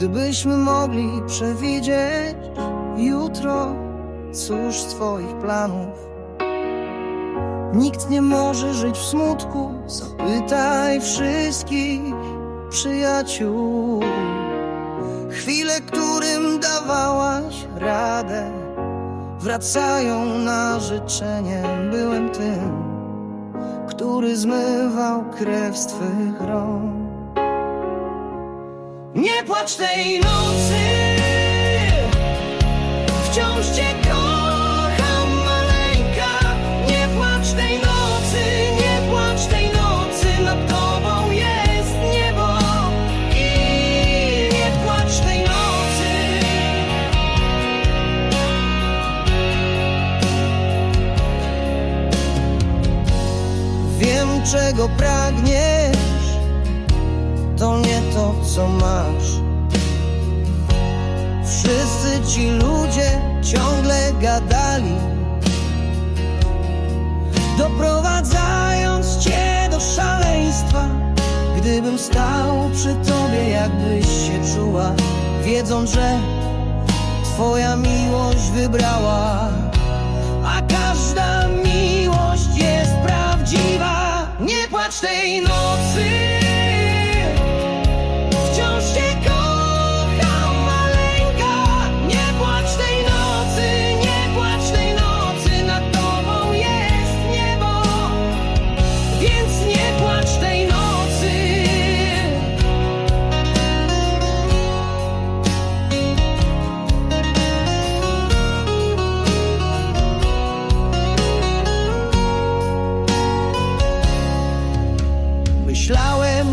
Gdybyśmy mogli przewidzieć jutro, cóż z Twoich planów? Nikt nie może żyć w smutku, zapytaj wszystkich przyjaciół. Chwile, którym dawałaś radę, wracają na życzenie. Byłem tym, który zmywał krew z Twych rąk. Nie płacz tej nocy, wciąż Cię kocham, maleńka. Nie płacz tej nocy, nie płacz tej nocy, nad Tobą jest niebo. I nie płacz tej nocy. Wiem, czego pragniesz to nie to, co masz. Wszyscy ci ludzie ciągle gadali, doprowadzając cię do szaleństwa. Gdybym stał przy tobie, jakbyś się czuła, wiedząc, że twoja miłość wybrała, a każda miłość jest prawdziwa. Nie płacz tej nocy.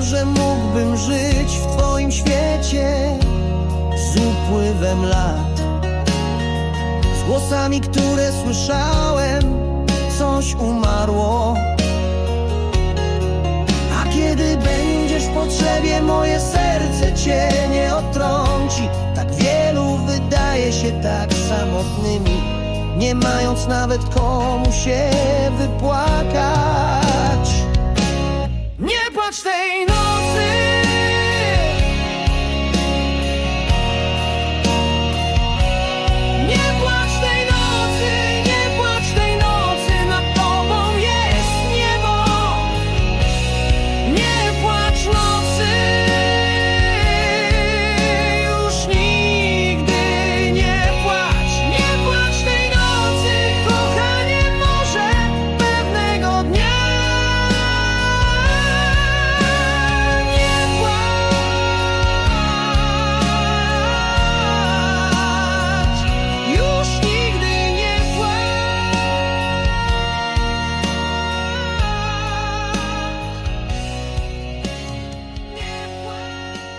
Że mógłbym żyć w Twoim świecie z upływem lat. Z głosami, które słyszałem, coś umarło. A kiedy będziesz w potrzebie, moje serce Cię nie odtrąci. Tak wielu wydaje się tak samotnymi, nie mając nawet komu się wypłakać.